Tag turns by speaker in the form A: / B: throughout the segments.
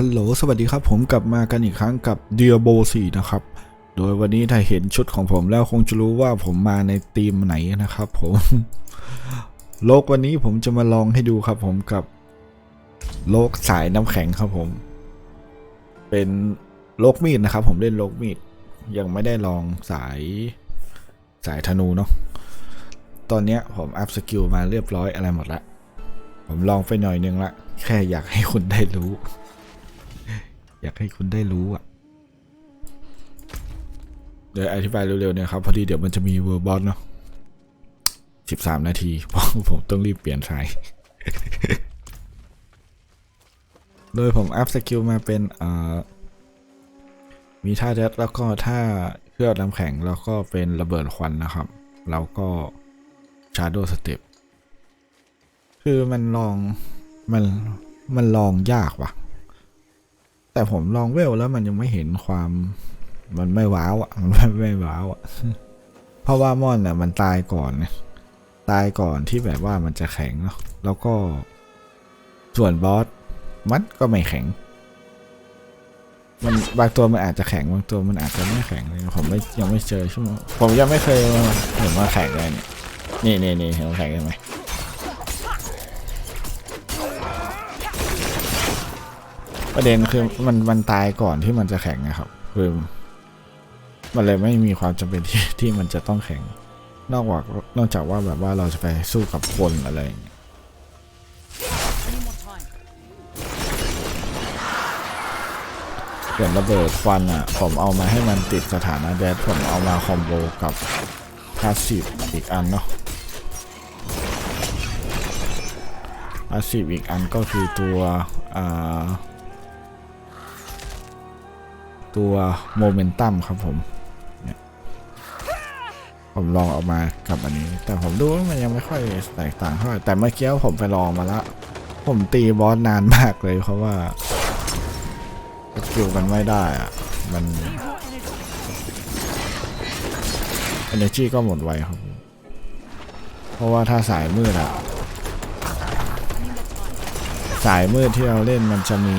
A: ฮัลโหล สวัสดีครับ ผมกลับมากันอีกครั้งกับ d i a b o 4นะครับ โดยวันนี้ถ้าเห็นชุดของผมแล้วคงจะรู้ว่าผมมาในธีมไหนนะครับผม โลกวันนี้ผมจะมาลองให้ดูครับผมกับ โลกสายน้ำแข็งครับผม เป็นโลกมีดนะครับ ผมเล่นโลกมีด ยังไม่ได้ลองสายสายธนูเนาะ ตอนนี้ผมอัพสกิลมาเรียบร้อยอะไรหมดละ ผมลองไปหน่อยนึงละ แค่อยากให้คุณได้รู้ อยากให้คุณได้รู้อะเดี๋ยวอธิบายเร็วๆเนี่ยครับ พอดีเดี๋ยวมันจะมีเวอร์บอสเนาะสิบสามนาทีเพราะผมต้องรีบเปลี่ยนสายโดยผมอัพสกิลมาเป็นมีท่าเด็ดแล้วก็ท่าเคลือบน้ำแข็งแล้วก็เป็นระเบิดควันนะครับ แล้วก็ชาร์โดสเต็ปคือมันลอง มัน มันลองยากว่ะ แต่ผมลองเวลแล้วมันยังไม่เห็นความมันไม่ว้าวอะมันไม่ไม่ว้าวอะเพราะว่ามอนเนี่ยมันตายก่อนเนี่ยตายก่อนที่แบบว่ามันจะแข็งเนาะแล้วก็ส่วนบอสมันก็ไม่แข็ง มันบางตัวมันอาจจะแข็งบางตัวมันอาจจะไม่แข็งเลยผมไม่ยังไม่เจอช่วโมงผมยังไม่เคยเห็นว่าแข็งเลยเนี่ยนี่นี่นี่เห็นว่าแข็งกันไหม ประเด็นคือมันมันตายก่อนที่มันจะแข็งนะครับคือมันเลยไม่มีความจำเป็นที่ที่มันจะต้องแข็ง นอกจากนอกจากว่าแบบว่าเราจะไปสู้กับคนอะไรอย่างเงี้ย
B: Any more time?
A: ส่วนระเบิดควันอะ ผมเอามาให้มันติดสถานะแดดผมเอามาคอมโบกับพาสซีฟอีกอันเนาะพาสซีฟอีกอันก็คือตัวอ่า ตัวโมเมนตัมครับผมผมลองเออกมากับอันนี้ แต่ผมดูว่ามันยังไม่ค่อยแตกต่างเท่าไหร่แต่เมื่อกี้ผมไปลองมาแล้ว ผมตีบอสนานมากเลยเพราะว่าสกิลมันไม่ได้อะมัน energy ก็หมดไวครับ เพราะว่าถ้าสายมืดอะสายมืดที่เราเล่นมันจะมี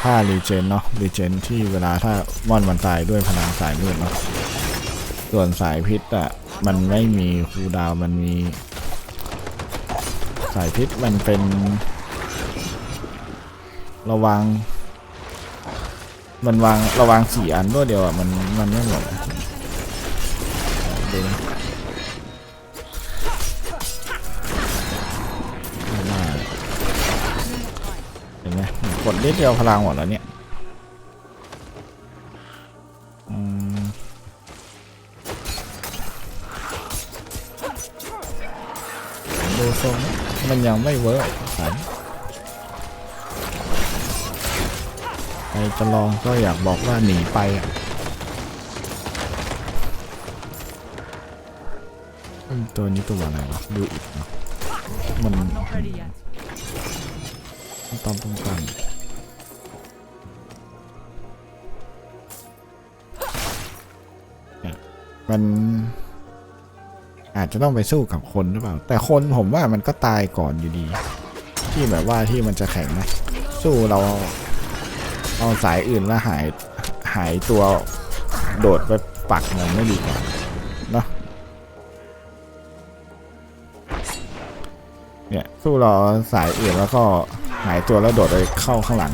A: ท่ารีเจนเนาะรีเจนที่เวลาถ้าม่อนมันตายด้วยพลังสายมืดเนาะส่วนสายพิษอะมันไม่มีคูดาวมันมี สายพิษมันเป็น ระวัง มันวางระวางสี่อันด้วยเดียวอะมันมันไม่หมดดูนะ ดนิดเดียวพลังหมดแล้วเนี่ยดูทรงมันยังไม่เวิร์กสายใครจะลองก็อยากบอกว่าหนีไปอะตัวนี้ตัวอะไรวะดูอีกเนาะมันต้องป้องกัน มันอาจจะต้องไปสู้กับคนหรือเปล่า แต่คนผมว่ามันก็ตายก่อนอยู่ดี ที่แบบว่าที่มันจะแข็งนะสู้เราเอาสายอื่นแล้วหายหายตัวโดดไปปักมันไม่ดีกว่าเนาะเนี่ยสู้เราสายอื่นแล้วก็หายตัวแล้วโดดไปเข้าข้างหลัง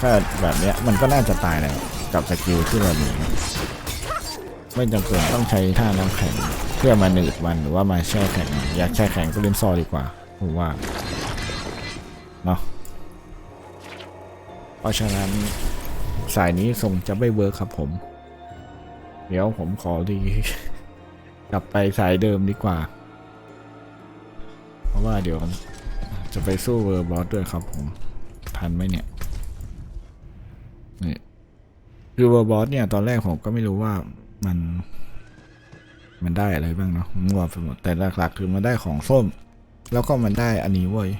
A: ถ้าแบบเนี้ยมันก็น่าจะตายแล้วกับสกิลที่เรามี ไม่จำเป็นต้องใช้ท่าน้ำแข็งเพื่อมาหนืดมันหรือว่ามาแช่แข็ง อยากแช่แข็งก็เล่นซอดีกว่าผมว่าเนาะเพราะฉะนั้นสายนี้ทรงจะไม่เวิร์คครับผม เดี๋ยวผมขอดีกลับไปสายเดิมดีกว่า เพราะว่าเดี๋ยวจะไปสู้เวอร์บอสด้วยครับผม ทันไหมเนี่ยนี่คือเวอร์บอสเนี่ย ตอนแรกผมก็ไม่รู้ว่า มัน มันได้อะไรบ้างเนาะมั่วไปหมดแต่หลักๆคือมันได้ของส้ม แล้วก็มันได้อันนี้เว้ย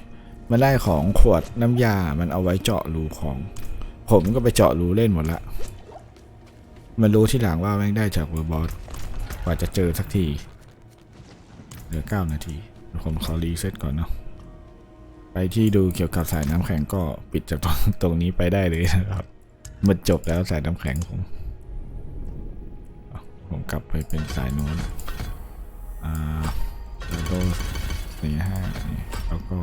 A: มันได้ของขวดน้ำยา มันเอาไว้เจาะรูของ ผมก็ไปเจาะรูเล่นหมดละ มันรู้ที่หลังว่าแม่งได้จากเวอร์บอสกว่าจะเจอสักที เหลือเก้านาที ผมขอรีเซ็ตก่อนเนาะ ไปที่ดูเกี่ยวกับสายน้ำแข็งก็ปิดจากตรงตรงนี้ไปได้เลยนะครับ มันจบแล้วสายน้ำแข็งผม ผมกลับไปเป็นสายโน้นอ่าแล้วก็สี่ห้านี่แล้วก็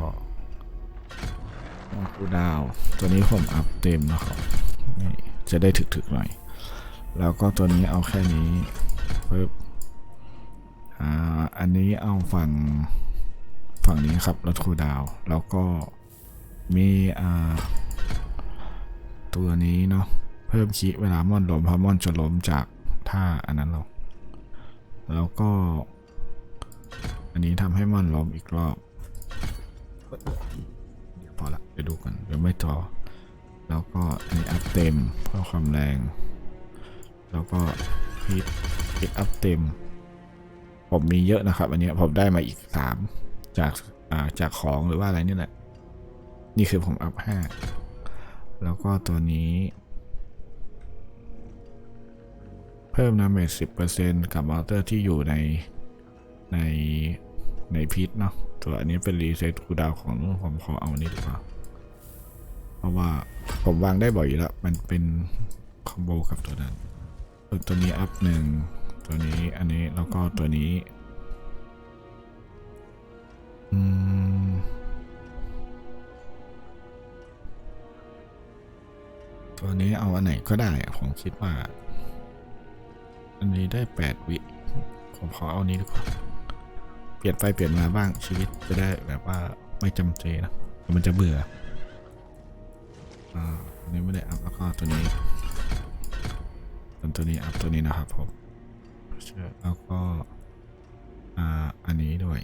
A: คูดาว ตัวนี้ผมอัพเต็มนะครับนี่จะได้ถึกๆหน่อย แล้วก็ตัวนี้เอาแค่นี้ปึ๊บอ่าอันนี้เอาฝั่งฝั่งนี้ครับรถคูดาว แล้วก็มีอ่าตัวนี้เนาะเพิ่มคีเวลาม่อนล้มเพราะม่อนจะล้มจาก ท่าอันนั้นหรอก แล้วก็ อันนี้ทำให้ม่อนล้มอีกรอบเดี๋ยวพอละไปดูกันเดี๋ยวไม่ต่อ แล้วก็อันนี้อัพเต็มเพื่อความแรง แล้วก็พีทพีทอัพเต็ม ผมมีเยอะนะครับ อันนี้ผมได้มาอีกสามจากาจากของหรือว่าอะไรนี่แหละ นี่คือผมอัพห้าแล้วก็ตัวนี้ เพิ่มน้ำเมจสิบเปอร์เซ็นต์กับมอเตอร์ที่อยู่ในในในพิษเนาะตัวอันนี้เป็นรีเซ็ตคูดาวของนู้นผมขอเอาอันนี้ดีกว่า เพราะว่าผมวางได้บ่อยอยู่แล้ว มันเป็นคอมโบกับตัวนั้น ตัวนี้อัพหนึ่งตัวนี้อันนี้แล้วก็ตัวนี้อืมตัวนี้เอาอันไหนก็ได้ผมคิดว่า อันนี้ได้แปดวิผมขอเอานี้ดีกว่าเปลี่ยนไปเปลี่ยนมาบ้างชีวิตจะได้แบบว่าไม่จำเจนะมันจะเบื่ออ่าอันนี้ไม่ได้อัพแล้วก็ตัวนี้ส่วนตัวนี้อัพตัวนี้นะครับผมแล้วก็อ่าอันนี้ด้วย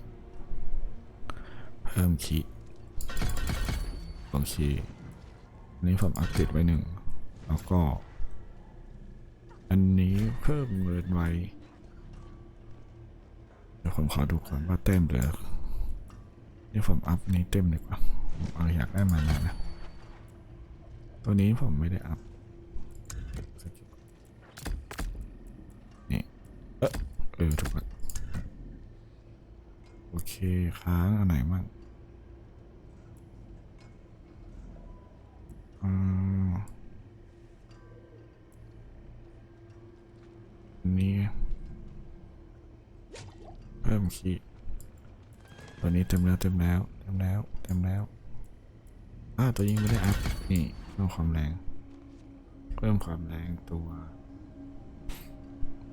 A: เพิ่มคีย์สองคีอันนี้ผมอัพติดไว้หนึ่งแล้วก็ อันนี้ เพิ่มเงินไว้เดี๋ยวผมขอดูก่อนว่าเต็มเหลือนี่ผมอัพนี้เต็มดีกว่าผมเอาอยากได้มานานนะ ตัวนี้ผมไม่ได้อัพนี่เออเออถูกแล้วโอเคค้างอันไหนมั่งอืม นี้ เพิ่มขีดตัวนี้เต็มแล้วเต็มแล้วเต็มแล้วเต็มแล้วอ่าตัวยิงไม่ได้อัพนี่เพิ่มความแรง เพิ่มความแรงตัว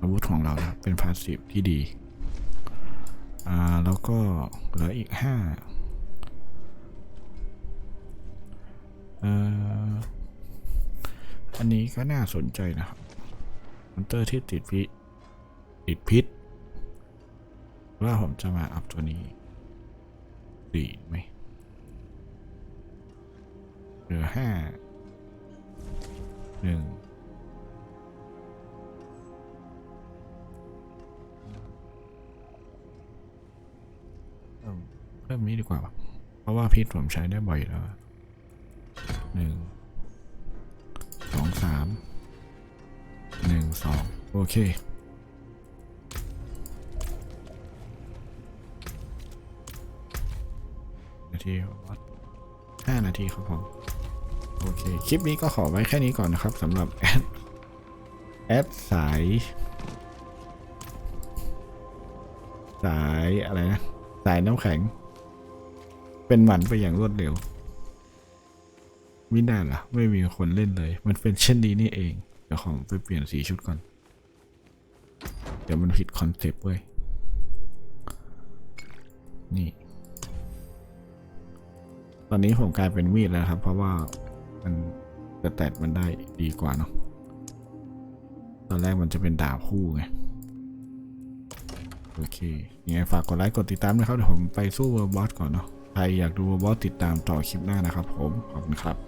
A: อาวุธของเรานะครับเป็นพาสซีฟที่ดีอ่าแล้วก็เหลืออีกห้าอ่ออันนี้ก็น่าสนใจนะครับ มอนเตอร์ที่ติดพิษติดพิษว่าผมจะมาอัพตัวนี้ ดีไหมเหลือห้าหนึ่งเพิ่มนี้ดีกว่า เพราะว่าพิษผมใช้ได้บ่อยแล้วหนึ่งสองสาม สองโอเค นาทีวัดห้านาทีครับผมโอเค คลิปนี้ก็ขอไว้แค่นี้ก่อนนะครับสำหรับแอดแอดสาย สายอะไรนะ สายน้ำแข็ง เป็นหมันไปอย่างรวดเร็วมิได้ล่ะ ไม่มีคนเล่นเลย มันเป็นเช่นนี้นี่เอง เดี๋ยวของไปเปลี่ยนสีชุดก่อน เดี๋ยวมันผิดคอนเซปต์เว้ย นี่ ตอนนี้ผมกลายเป็นมีดแล้วครับ เพราะว่ามันสแตตมันได้ดีกว่าเนาะ ตอนแรกมันจะเป็นดาบคู่ไง โอเคยังไงฝากกดไลค์กดติดตามนะครับ เดี๋ยวผมไปสู้เวอร์บอสก่อนเนาะ ใครอยากดูเวอร์บอสติดตามต่อคลิปหน้านะครับผม ขอบคุณครับ